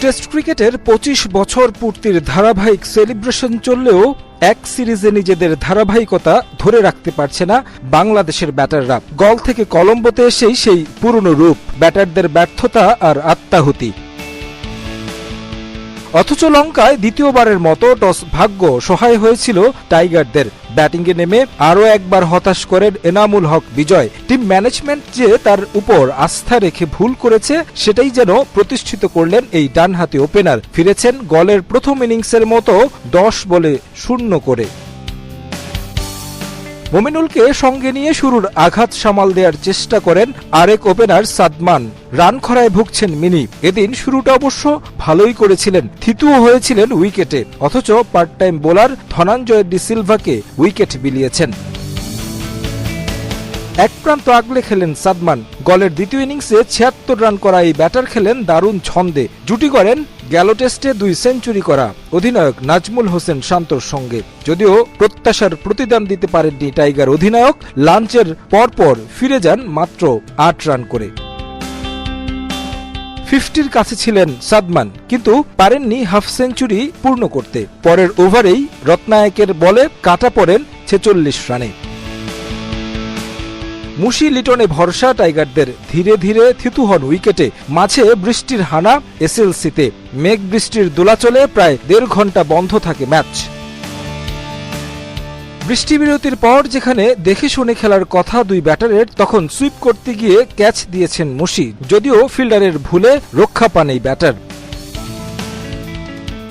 Test ক্রিকেটের পঁচিশ বছর পূর্তির ধারাবাহিক সেলিব্রেশন চললেও এক সিরিজে নিজেদের ধারাবাহিকতা ধরে রাখতে পারছে না বাংলাদেশের ব্যাটাররা। গল থেকে কলম্বোতে এসেই সেই পুরনো রূপ, ব্যাটারদের ব্যর্থতা আর আত্মাহুতি। অথচ লঙ্কায় দ্বিতীয়বারের মতো টস ভাগ্য সহায় হয়েছিল টাইগারদের। ব্যাটিংয়ে নেমে আরও একবার হতাশ করেন এনামুল হক বিজয়। টিম ম্যানেজমেন্ট যে তার উপর আস্থা রেখে ভুল করেছে, সেটাই যেন প্রতিষ্ঠিত করলেন এই ডানহাতি ওপেনার। ফিরেছেন গলের প্রথম ইনিংসের মতো দশ বলে শূন্য করে। মোমিনুলকে সঙ্গে নিয়ে শুরুর আঘাত সামাল দেওয়ার চেষ্টা করেন আরেক ওপেনার সাদমান। রান খরায় ভুগছেন মিনি। এদিন শুরুটা অবশ্য ভালোই করেছিলেন। থিতুও হয়েছিলেন উইকেটে। অথচ part time bowler Dhananjaya de সিলভাকে wicket বিলিয়েছেন। এক প্রান্ত আগলে খেলেন সাদমান। গলের দ্বিতীয় ইনিংসে ছিয়াত্তর রান করা এই ব্যাটার খেলেন দারুণ ছন্দে। জুটি করেন গেল টেস্টে দুই সেঞ্চুরি করা অধিনায়ক নাজমুল হোসেন শান্তর সঙ্গে। যদিও প্রত্যাশার প্রতিদান দিতে পারেননি টাইগার অধিনায়ক, লাঞ্চের পরপর ফিরে যান মাত্র আট রান করে। ফিফটির কাছে ছিলেন সাদমান, কিন্তু পারেননি হাফ সেঞ্চুরি পূর্ণ করতে। পরের ওভারেই রত্নায়কের বলে কাটা পড়েন ছেচল্লিশ রানে। মুশি লিটনে ভরসা টাইগারদের ধীরে ধীরে থিতু হন উইকেটে, মাঝে বৃষ্টির হানা এসএলসিতে, মেঘ বৃষ্টির দোলাচলে প্রায় দেড় ঘণ্টা বন্ধ থাকে ম্যাচ। বৃষ্টি বিরতির পর যেখানে দেখে শুনে খেলার কথা দুই ব্যাটারের, তখন সুইপ করতে গিয়ে ক্যাচ দিয়েছেন মুশি, যদিও ফিল্ডারের ভুলে রক্ষা পান এই ব্যাটার।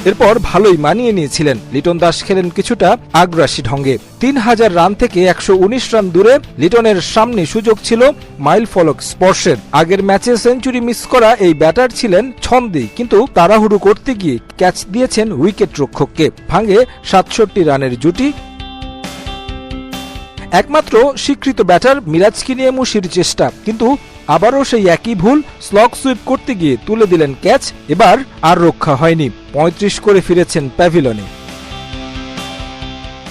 এরপর ভালোই মানিয়ে নিয়েছিলেন। লিটন দাস খেলেন কিছুটা আগ্রাসী ঢঙ্গে। তিন হাজার রান থেকে একশো রান দূরে লিটনের সামনে সুযোগ ছিল মাইল ফলক স্পর্শের। আগের ম্যাচে সেঞ্চুরি মিস করা এই ব্যাটার ছিলেন ছন্দে, কিন্তু তাড়াহুড়ো করতে গিয়ে ক্যাচ দিয়েছেন উইকেট রক্ষককে ভাঙে সাতষট্টি রানের জুটি। একমাত্র স্বীকৃত ব্যাটার মিরাজকে নিয়ে মুশির চেষ্টা, কিন্তু আবারও সেই একই ভুল স্লগ সুইপ করতে গিয়ে তুলে দিলেন ক্যাচ, এবার আর রক্ষা হয়নি। পঁয়ত্রিশ করে ফিরেছেন প্যাভিলনে।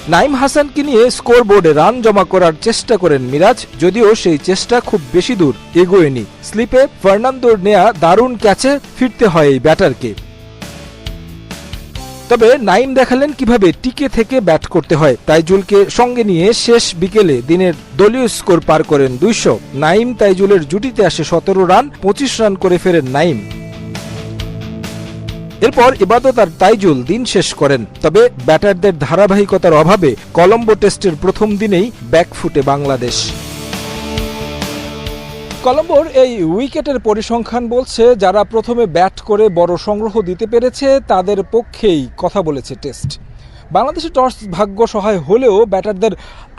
নাইম হাসানকে নিয়ে স্কোরবোর্ডে রান জমা করার চেষ্টা করেন মিরাজ, যদিও সেই চেষ্টা খুব বেশি দূর এগোয়নি। স্লিপে ফার্নান্দোর নেয়া দারুণ ক্যাচে ফিরতে হয় এই ব্যাটারকে। তবে নাইম দেখালেন কীভাবে টিকে থেকে ব্যাট করতে হয়। তাইজুলকে সঙ্গে নিয়ে শেষ বিকেলে দিনের দলীয় স্কোর পার করেন দুইশো। নাইম তাইজুলের জুটিতে আসে সতেরো রান, পঁচিশ রান করে ফেরেন নাইম। এরপর ইবাদত আর তাইজুল দিন শেষ করেন। তবে ব্যাটারদের ধারাবাহিকতার অভাবে কলম্বো টেস্টের প্রথম দিনেই ব্যাকফুটে বাংলাদেশ। কলম্বোর এই উইকেটের পরিসংখ্যান বলছে, যারা প্রথমে ব্যাট করে বড় সংগ্রহ দিতে পেরেছে, তাদের পক্ষেই কথা বলেছে টেস্ট। বাংলাদেশে টস ভাগ্য সহায় হলেও ব্যাটারদের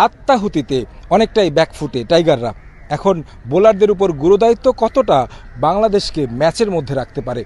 আত্মাহুতিতে অনেকটাই ব্যাকফুটে টাইগাররা। এখন বোলারদের উপর গুরুদায়িত্ব কতটা, বাংলাদেশকে ম্যাচের মধ্যে রাখতে পারে।